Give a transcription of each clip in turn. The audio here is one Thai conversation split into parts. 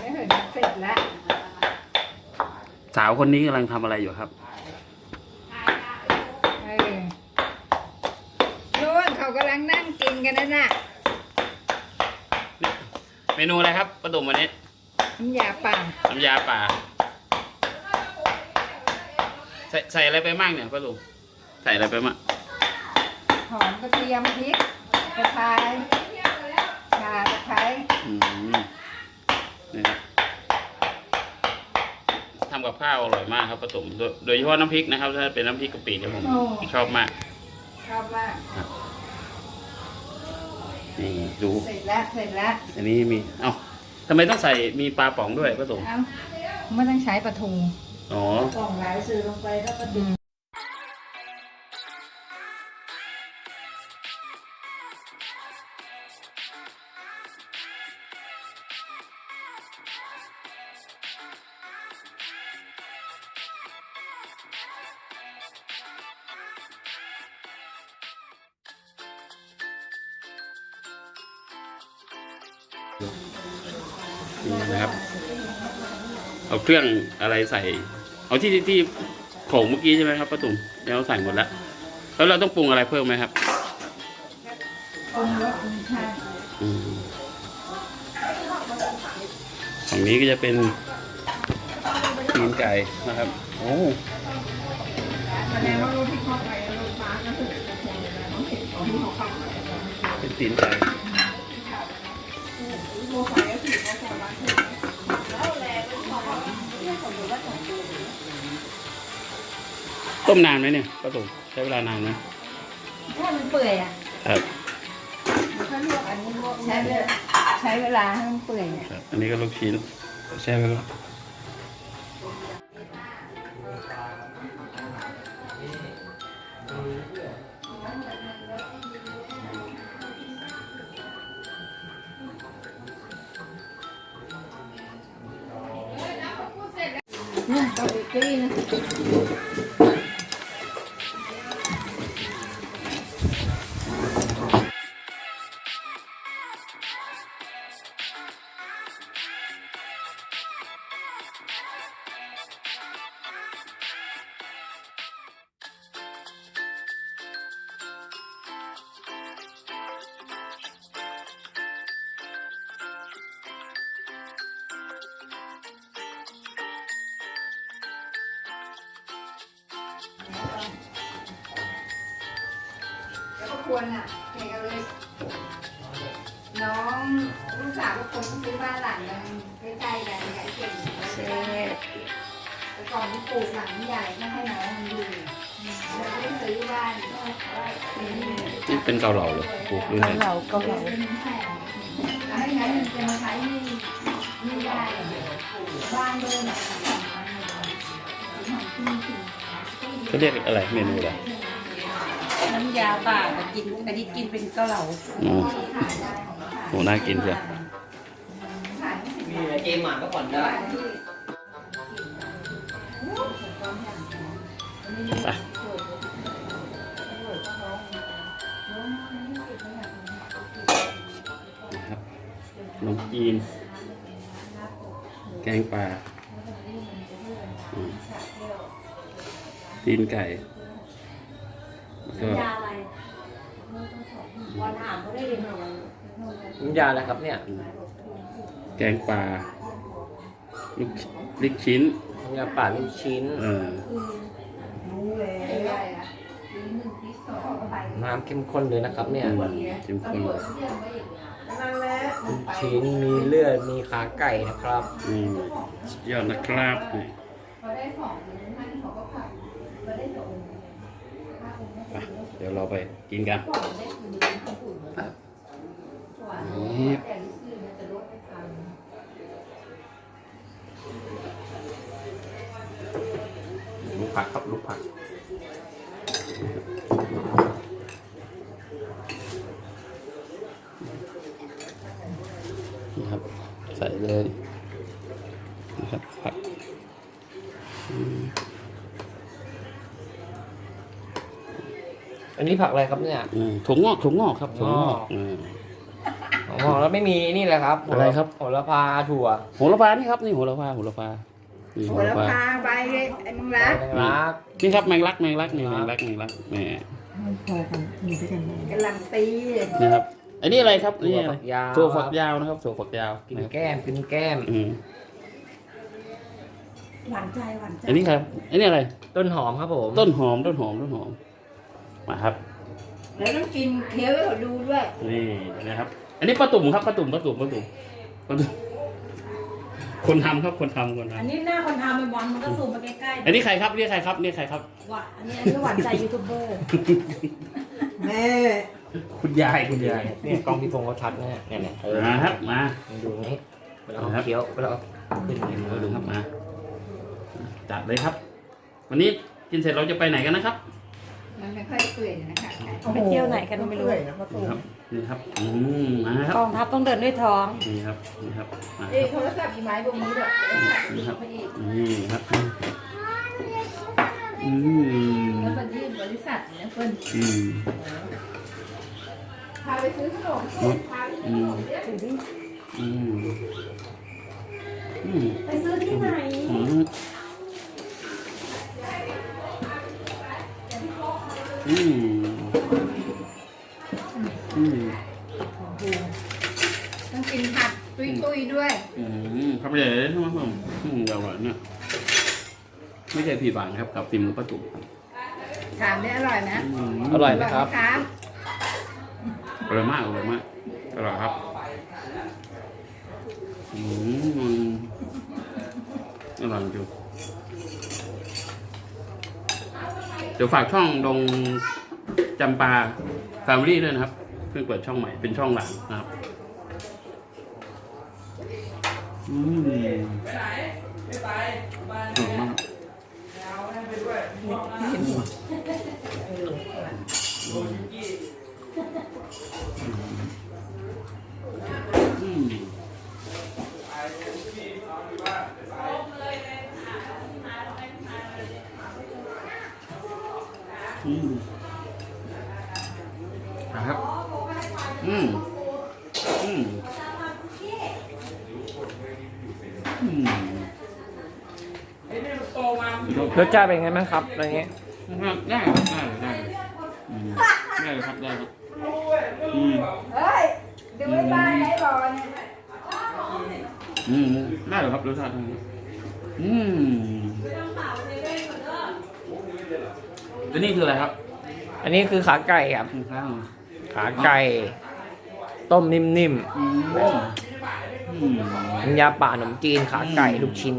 ไม่เห็นเสร็จแล้วสาวคนนี้กำลังทำอะไรอยู่ครับเออนู่นเขากำลังนั่งกินกันนั่นน่ะเมนูอะไรครับประตุมวันนี้น้ำยาป่าน้ำยาป่า ใส่ใส่อะไรไปบ้างเนี่ยประตุมใส่อะไรไปบ้างหอมกระเทียมพริกกระชายข่าตะไคร้ อืมนี่ครับทำกับ ข้าวอร่อยมากครับประตุมโดยโดยเฉพาะน้ำพริกนะครับ ถ้าเป็นน้ำพริกกะปิเนี่ยผมชอบมาก ชอบมากนี่ดู เสร็จแล้วเสร็จแล้วอันนี้มี เอ้าทำไมต้องใส่มีปลาป๋องด้วยประตุมเอ้าไม่ต้องใช้ปลาทูอ๋อ กล่องหลายซื้อลงไปแล้วก็ดึง นี่นะครับ เอาเครื่องอะไรใส่ เอาที่ที่ที่โขลงเมื่อกี้ใช่ไหมครับป้าตุ่มแล้วใส่หมดแล้วแล้วเราต้องปรุงอะไรเพิ่มไหมครับปรุงรสมีชาติอืมฝั่งนี้ก็จะเป็นตีนไก่นะครับ โอ้แสดงว่ารสที่เข้าไปรสฟ้าก็คือกระเทียมเลยนะน้องเห็นของที่เขาเข้าไปเป็นตีนไก่ ต้มนานไหมเนี่ยป้าตุ๋มใช้เวลานานไหมถ้ามันเปื่อยอะครับถ้าลวกอันนี้ลวกใช้เวลาใช้เวลาให้มันเปื่อยอะครับอันนี้ก็ลูกชิ้นใช้เวลา เนี่ แล้วก็ควรอะเด็กเลย น้องลูกสาวก็คนซื้อบ้านหลังนึงใกล้ๆกันใหญ่เก่งเช่แต่ก่อนที่ปลูกหลังใหญ่ไม่ให้น้องมันอยู่แล้วก็ซื้อบ้านนี่เป็นเกาเหลาเหรอปลูกด้วยเกาเหลาเกาเหลาให้งั้นมันจะมาใช้หนี่นี่ได้บ้านเดิม เขาเรียกอะไรเมนูอะไรน้ำยาป่าแต่กินอันนี้กินเป็นเกาเหลาอ๋อโหน่ากินเชียวมีเกมหมาก็ผ่อนได้ไปนะครับขนมจีน แกงปลา ตีนไก่แล้วก็ยาอะไรวันถามเขาได้เรียนหน่อยน้ำยาอะไรครับเนี่ยแกงปลาลูกลูกชิ้นน้ำยาป่าลูกชิ้น เออน้ำเข้มข้นเลยนะครับ เนี่ยอืมจิ้มข้นเลยลูกชิ้นมีเลือดมีขาไก่นะครับอืมสุดยอดนะครับนี่พอได้ของ ดี๋ยวเราไปกินกันก่อนได้คืนนี้เขาอุ่นหวานนี่แต่ลิซี่เนี่ยจะลดให้ทานลูกผักครับลูกผักนี่ครับ ใส่เลยนะครับผัก อันนี้ผักอะไรครับเนี่ย อืมถั่วงอกถั่วงอกครับถั่วงอกงอกอืมอ๋ออ๋อแล้วไม่มีนี่เลยครับอะไรครับ โหระพาถั่วโหระพานี่ครับนี่โหระพาโหระพานี่โหโหระระพาพาใบไอ้มึงรักแมงลัก นี่ครับแมงลักแมงลักนี่แมงลักแมงลักแหมกำลังตีนี่ครับอันนี้อะไรครับถั่นี่วอะไรฝักยาวถั่วฝักยาวนะครับถั่วฝักยาวกินนะครับแก้มกินแก้ม อืมหวานใจหวานใจอันนี้ครับอันนี้อะไร ต้นหอมครับผมต้นหอมต้นหอมต้นหอม มาครับแล้วต้องกินเคี้ยวให้เขาดูด้วยนี่นะครับ อันนี้ปลาตุ่มครับปลาตุ่มปลาตุ่มปลาตุ่มปลาตุ่มคนทำครับคนทำคนอันทำนี้หน้าคนทำเป็นบอลมันก็ซูมมาใกล้อันนี้ใครครับนี่ใครครับนี่ใครครับ ๆหวานอันนี้อันนี้หวานใจยูทูบเบอร์ แม่คุณยายคุณยายเนี่ยกล้องพี่พงษ์เขาชัดนะเนี่ยเนี่ยเออมาครับมาดูนี่เวลาครัเอาบเคี้ยวเวลาเอาขึ้นเนี่ยมาดูครับมาจัดเลยครับ วันนี้กินเสร็จเราจะไปไหนกันนะครับ มันไม่ค่อยเปื่อยนะคะไปเที่ยวไหนกันไม่รู้นี่ครับนี่ครับอืมมาครับกองทัพต้องเดินด้วยท้อง นี่ครับนี่ครับมาเอ้ยโทรศัพท์อีไม้บนมือแบบนี่ครับนี่ครับอืมแล้วมันยื่นบริษัทเนี่ยเพิ่นอืมพาไปซื้อขนมพาไปซื้อขนมเนี่ยอืมอืมไปซื้อที่ไหน อืม อืมอืมต้องกินผัดตุยๆด้วย อืมครับเดี๋ยวนะครับผมอืมเดี๋ยวก่อนเนี่ยไม่ใช่ผิดหวังครับกับฟิล์มหรือประตูครับถามได้อร่อยนะอืมอร่อยนะครับครับอร่อยมากอร่อยมากอร่อยครับอืมอร่อยจริง เดี๋ยวฝากช่องดงจำปาแฟมิลี่ด้วยนะครับ เพิ่งเปิดช่องใหม่เป็นช่องหลังนะครับอืมอร่อยมากอืม อืมนะครับ อืมอืมอืมรสชาติเป็นไงบ้างครับอะไรเงี้ยได้ครับได้ได้อืมได้เลยครับได้ครับอืมเฮ้ยดูไว้บ้านไหนบอลเนี่ยอืมได้เลยครับรสชาติได้อืม แล้วนี่คืออะไรครับอันนี้คือขาไก่ครับข้าวขาไก่ ต้มนิ่มอืมอืมๆน้ำยาป่าขนมจีนขาไก่ลูกชิ้น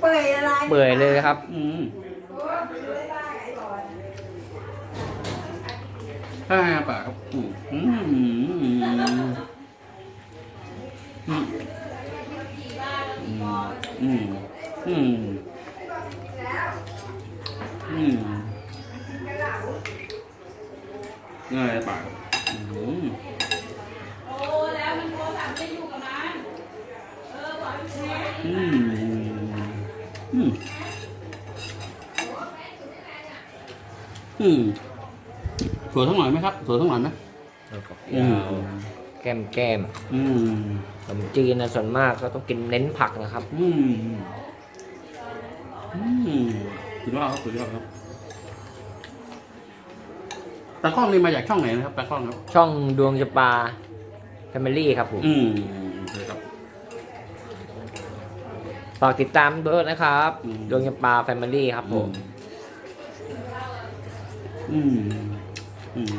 เปื่อยอะไรเปื่อยเลยครับ อืมดูไว้บ้านไหนบอลใช่ครับป่ะครับอืมอืมอืมอืมอืมอืม อืมง่ายป่ะอืมอืมอืมอืมถั่วทั้งหน่อยไหมครับถั่วทั้งหน่อยไหมอืมแก้มแก้มอืมขนมจีนนะส่วนมากก็ต้องกินเน้นผักนะครับ อืมอืม สุดยอดครับสุดยอดครับตากล้องนี่มาจากช่องไหนนะครับตากล้องครับ ช่องดวงจะปลาแฟมิลี่ครับผมอืมโอเคครับ ฝากติดตามด้วยนะครับ อืม ดวงจะปลาแฟมิลี่ครับผม อืม อืม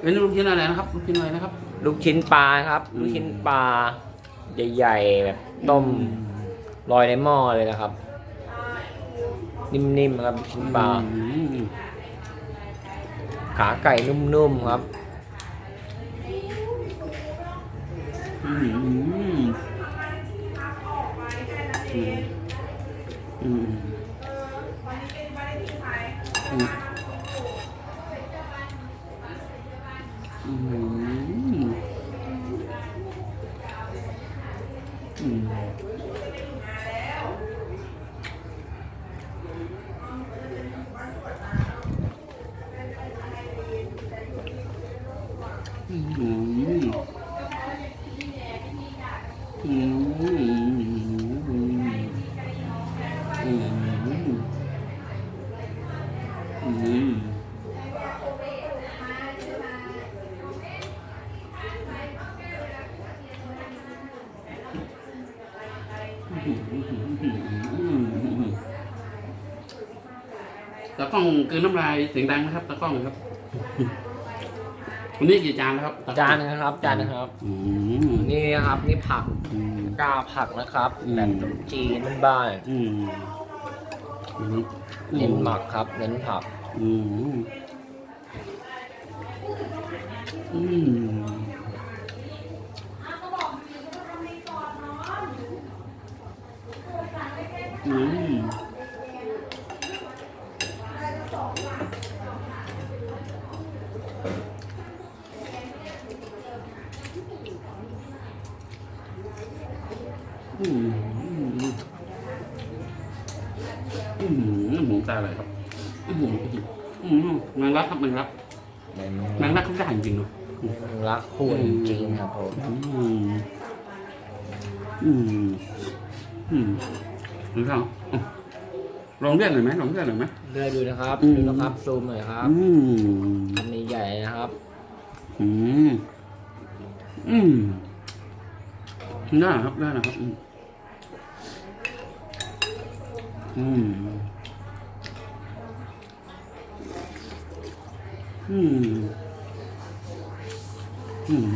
เป็นลูกชิ้นอะไรนะครับลูกชิ้นอะไรนะครับ ลูกชิ้นปลาครับ อืม ลูกชิ้นปลาใหญ่ๆแบบต้มลอยในหม้อเลยนะครับ นิ่มๆครับลูกชิ้นปลาอืมขาไก่นุ่มๆครับอืม ตากล้องคือน้ำลายเสียงดังนะครับตากล้องครับ วันนี้กี่จานนะครับตกล้องจานนะครับ จานนะครับ อืมนี่นะครับ นี่ผักอืม กาผักนะครับอืม แบบขนมจีนบ้านอืมอืมๆเน้นหมักครับ เน้นผัก อืมอืมอืมอืมอืมอืมหมูตาเลยครับ อืมอืมแมงลักครับแมงลักเน้นแมงลักเขาได้จริงๆเนาะรักคู่จริงๆครับผมอืมอืมอืมหรือเปล่าอืมลองเรียกหน่อยไหมลองเรียกหน่อยไหม เลือกดูนะครับอืม ดูนะครับซูมหน่อยครับอืมคำนี้ใหญ่นะครับอืมอืมได้ครับได้นะครับอืมอืม อืม อืม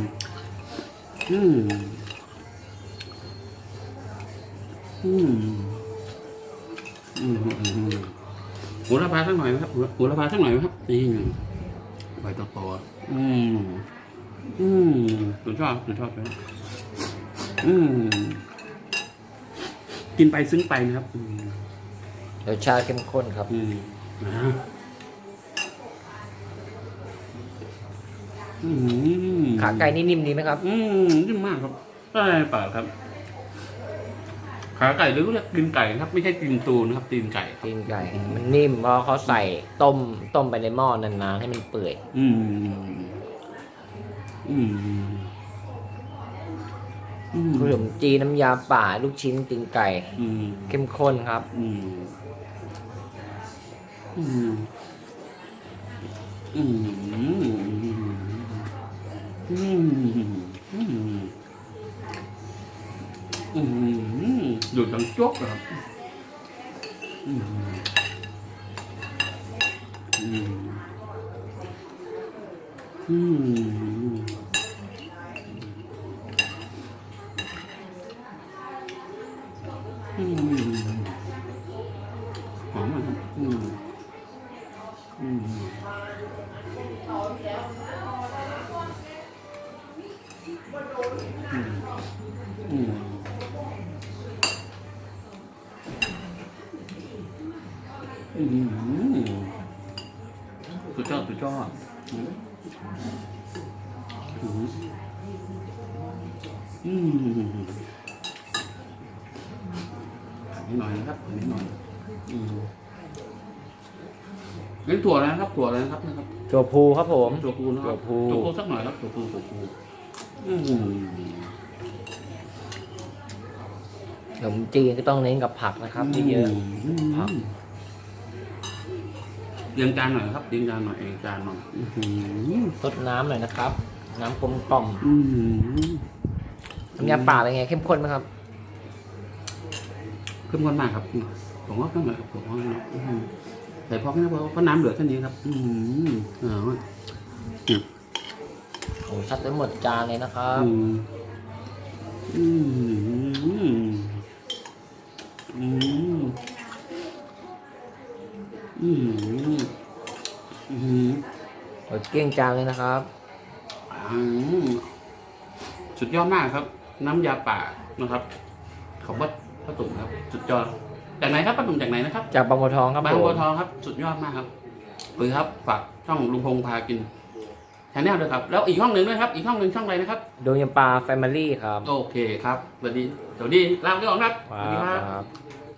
อืม อืม อืมอืมหัวละพาสักหน่อยไหมครับหัวหัวละพาสักหน่อยไหมครับนี่ใบตะโตออืม อืมสุดชอบสุดชอบเลยอืม กินไปซึ้งไปนะครับอืมรสชาติเข้มข้นครับ อืมนะ อืมขาไก่นี่นิ่มดีไหมครับ อืมนิ่มมากครับได้ปากครับ ขาไก่หรือเรียกตีนไก่ครับ ไม่ใช่ตีนตูนะครับตีนไก่ตีนไก่มันนิ่มเพราะเขาใส่ต้มต้มไปในหม้อนานๆให้มันเปื่อย อืม อืมอืมขนมจีนน้ำยาป่าลูกชิ้นตีนไก่ อืมเข้มข้นครับ อืมอืมอืมอืม อืมอืมอืมดูดังจกอะครับอืมอืมอืมอืม อืมอืมนิดหน่อยนะครับนิดหน่อยอืมเล่นถั่วนะครับถั่วอะไรนะครับนะครับตัวภูครับผม ถั่วพูนะครับถั่วพูถั่วพูสักหน่อยครับถั่วพูถั่วพูอืมขนมจีนก็ต้องเน้นกับผักนะครับเยอะๆครับ เรียงจานหน่อยครับเรียงจานหน่อยเรียงจานหน่อยอื้อหือๆซดน้ำหน่อยนะครับ น้ำกลมกล่อมอื้อหือน้ำยาป่าเป็นไงเข้มข้นไหมครับ เข้มข้นมากครับผมว่าเข้มหน่อยครับผมว่าอื้อหือแต่พอแค่นั้นพอเพราะน้ำเหลือแค่นี้ครับอืมอ่าผมซัดไปหมดจานเลยนะครับ อืมอืมอืมอืม อืมหมดเกลี้ยงจานเลยนะครับ อืมสุดยอดมากครับ น้ำยาป่านะครับ ของป้าป้าตุ่มครับ สุดยอดจากไหนครับป้าตุ่มจากไหนนะครับจากบางบัวทองครับบางผมบัวทองครับ สุดยอดมากครับปือครับฝากช่องลุงพงพากินชแนลด้วยครับ แล้วอีกห้องหนึ่งด้วยครับ อีกห้องหนึ่งช่องอะไรนะครับดวงยำปลาแฟมิลี่ครับโอเคครับสวัสดีสวัสดีลาไปก่อนครับสวัสดีครับ ครับ